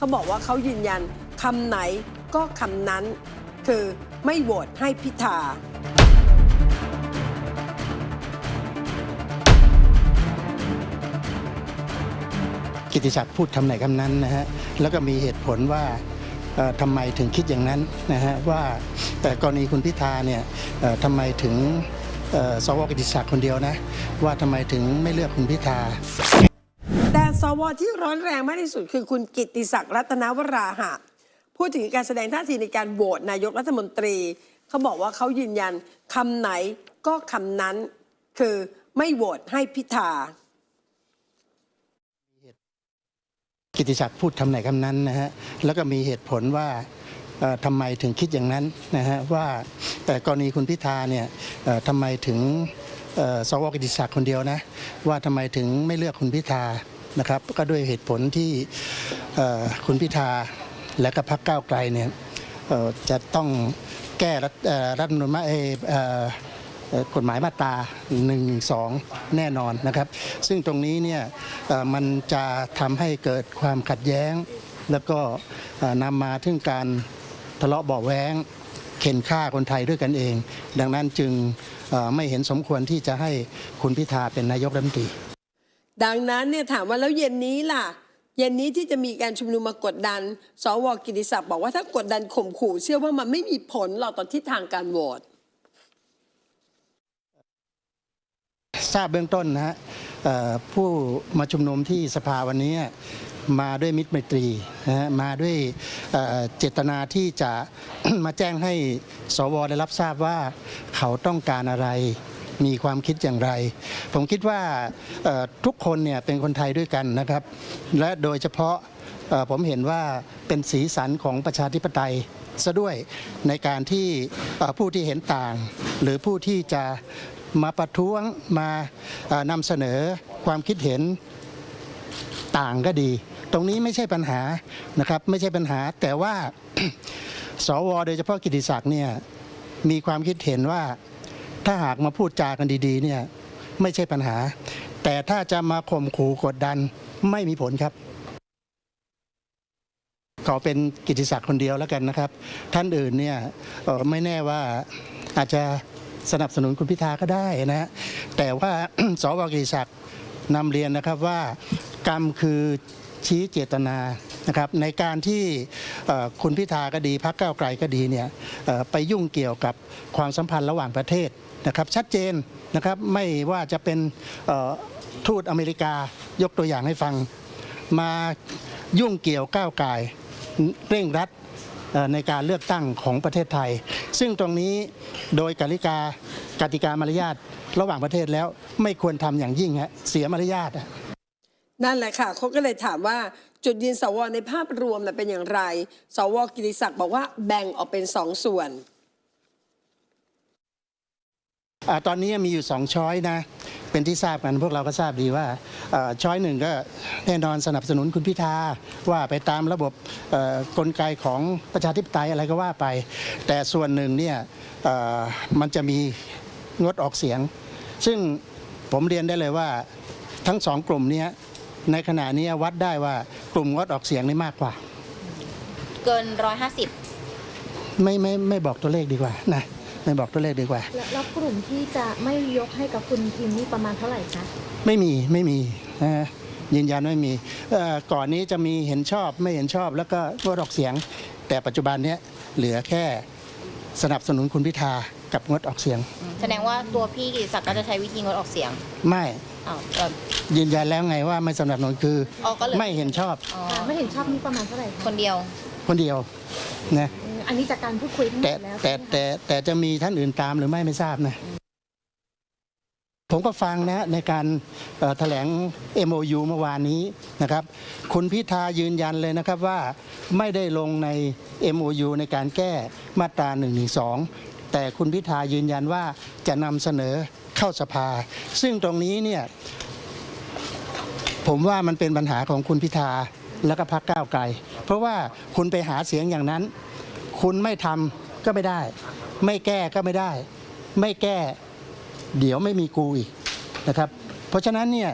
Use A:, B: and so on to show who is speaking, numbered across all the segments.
A: เขาบอกว่าเขายืนยันคำไหนก็คำนั้น คือไม่โหวตให้พิธา
B: กิติศักดิ์พูดคำไหนคำนั้นนะฮะแล้วก็มีเหตุผลว่าเอ่อทำไมถึงคิดอย่างนั้นนะฮะว่าแต่กรณีคุณพิธาเนี่ยเอ่อทำไมถึงเอ่อสวกิติศักดิ์คนเดียวนะว่าทำไมถึงไม่เลือกคุณพิธา
A: สวที่ร้อนแรงมากที่สุด คือคุณกิติศักดิ์รัตนวราหะ พูดถึงการแสดงท่าทีในการโหวตนายกรัฐมนตรี เขาบอกว่าเขายืนยันคำไหนก็คำนั้น คือไม่โหวตให้พิธา
B: กิติศักดิ์พูดคำไหนคำนั้นนะฮะ แล้วก็มีเหตุผลว่าทำไมถึงคิดอย่างนั้นนะฮะว่าแต่กรณีคุณพิธาเนี่ยทำไมถึงสวกิติศักดิ์คนเดียวนะ ว่าทำไมถึงไม่เลือกคุณพิธา นะครับก็ด้วยเหตุผลที่คุณพิธาและก็พรรคก้าวไกลเนี่ยจะต้องแก้รัฐรัฐธรรมนูญมาเอกฎหมายมาตรา1นึแน่นอนนะครับ ซึ่งตรงนี้เนี่ยมันจะทำให้เกิดความขัดแย้ง แล้วก็นำมาถึงการทะเลาะเบาะแว้งเข็นฆ่าคนไทยด้วยกันเอง ดังนั้นจึงไม่เห็นสมควรที่จะให้คุณพิธาเป็นนายกรัฐมนตรี
A: ดังนั้นเนี่ยถามว่าแล้วเย็นนี้ล่ะ เย็นนี้ที่จะมีการชุมนุมมากดดัน สวกิติศักดิ์บอกว่าถ้ากดดันข่มขู่ เชื่อว่ามันไม่มีผลหรอกต่อทิศทางการโหวต
B: ทราบเบื้องต้นนะฮะผู้มาชุมนุมที่สภาวันนี้มาด้วยมิตรไมตรีนะฮะมาด้วยเจตนาที่จะมาแจ้งให้สวได้รับทราบว่าเขาต้องการอะไร มีความคิดอย่างไร ผมคิดว่าทุกคนเนี่ยเป็นคนไทยด้วยกันนะครับ และโดยเฉพาะผมเห็นว่าเป็นสีสันของประชาธิปไตยซะด้วยในการที่ผู้ที่เห็นต่าง หรือผู้ที่จะมาประท้วงมานำเสนอความคิดเห็นต่างก็ดี ตรงนี้ไม่ใช่ปัญหานะครับไม่ใช่ปัญหา แต่ว่าสวโดยเฉพาะกิติศักดิ์เนี่ยมีความคิดเห็นว่า ถ้าหากมาพูดจากันดีๆเนี่ยไม่ใช่ปัญหา แต่ถ้าจะมาข่มขู่กดดันไม่มีผลครับขอเป็นกิติศักดิ์คนเดียวแล้วกันนะครับ ท่านอื่นเนี่ยออไม่แน่ว่าอาจจะสนับสนุนคุณพิธาก็ได้นะฮะแต่ว่าสวกิติศักดิ์นำเรียนนะครับว่ากรรมคือชี้เจตนานะครับในการที่คุณพิธาก็ดีพรรคก้าวไกลก็ดีเนี่ยไปยุ่งเกี่ยวกับความสัมพันธ์ระหว่างประเทศ นะครับชัดเจนนะครับไม่ว่าจะเป็นเอ่อทูตอเมริกายกตัวอย่างให้ฟัง มายุ่งเกี่ยวก้าวไก่เร่งรัดในการเลือกตั้งของประเทศไทย ซึ่งตรงนี้โดยกติกากติกามารยาทระหว่างประเทศแล้วไม่ควรทำอย่างยิ่งฮะเสียมารยาท
A: นั่นแหละค่ะเขาก็เลยถามว่าจุดยืนสวในภาพรวมเป็นอย่างไร สวกิติศักดิ์บอกว่าแบ่งออกเป็นสองส่วน
B: ตอนนี้มีอยู่สองช้อยนะ เป็นที่ทราบกันพวกเราก็ทราบดีว่าเอ่อช้อยหนึ่งก็แน่นอนสนับสนุนคุณพิธาว่าไปตามระบบเอ่อกลไกของประชาธิปไตยอะไรก็ว่าไป แต่ส่วนหนึ่งเนี่ยเอ่อมันจะมีงดออกเสียง ซึ่งผมเรียนได้เลยว่าทั้งสองกลุ่มเนี้ยในขณะนี้วัดได้ว่ากลุ่มงดออกเสียงนี่มากกว่า
C: เกินร้อยห้าสิบ
B: ไม่ไม่ไม่บอกตัวเลขดีกว่านะ ไม่บอกตัวเลขดีกว่า
D: แล้วแล้วกลุ่มที่จะไม่ยกให้กับคุณทิมนี่ประมาณเท่าไหร่คะ
B: ไม่มีไม่มีนะฮะยืนยันไม่มีเอ่อก่อนนี้จะมีเห็นชอบไม่เห็นชอบ แล้วก็งดออกเสียง แต่ปัจจุบันเนี้ยเหลือแค่สนับสนุนคุณพิธากับงดออกเสียง
C: แสดงว่าตัวพี่กิติศักดิ์ก็จะใช้วิธีงดออกเสียง
B: ไม่
C: อ้าวเอ่อ
B: ยืนยันแล้วไงว่าไม่สนับสนุนคือ
C: อ๋อก็เลย
B: ไม่เห็นชอบ
C: อ๋อ
D: อ่าไม่เห็นชอบนี่ประมาณเท่าไหร่คะ
C: คนเดียว
B: คนเดียวนะ
D: อืมอันนี้จากการพูดคุยทั้งหม
B: แต่
D: ดแล้ว
B: แต่
D: ใช่ไหมคะ
B: แต่แต่จะมีท่านอื่นตามหรือไม่ไม่ทราบนะ ผมก็ฟังนะในการเอ่อแถลง MOU เมื่อวานนี้นะครับ คุณพิธายืนยันเลยนะครับว่าไม่ได้ลงใน MOU ในการแก้มาตรา1นึแต่คุณพิธายืนยันว่าจะนำเสนอเข้าสภา ซึ่งตรงนี้เนี่ย ผมว่ามันเป็นปัญหาของคุณพิธาและก็พรรคก้าวไกล เพราะว่าคุณไปหาเสียงอย่างนั้น คุณไม่ทำก็ไม่ได้ ไม่แก้ก็ไม่ได้ ไม่แก้ เดี๋ยวไม่มีกูอีกนะครับ เพราะฉะนั้นเนี่ย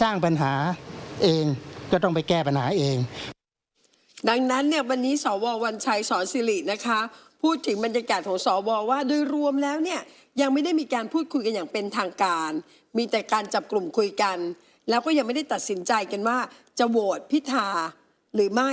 B: สร้างปัญหาเองก็ต้องไปแก้ปัญหาเอง
A: ดังนั้นเนี่ยวันนี้สววันชัยสอนสิรินะคะ พูดถึงบรรยากาศของสวว่าโดยรวมแล้วเนี่ยยังไม่ได้มีการพูดคุยกันอย่างเป็นทางการ มีแต่การจับกลุ่มคุยกัน แล้วก็ยังไม่ได้ตัดสินใจกันว่าจะโหวตพิธาหรือไม่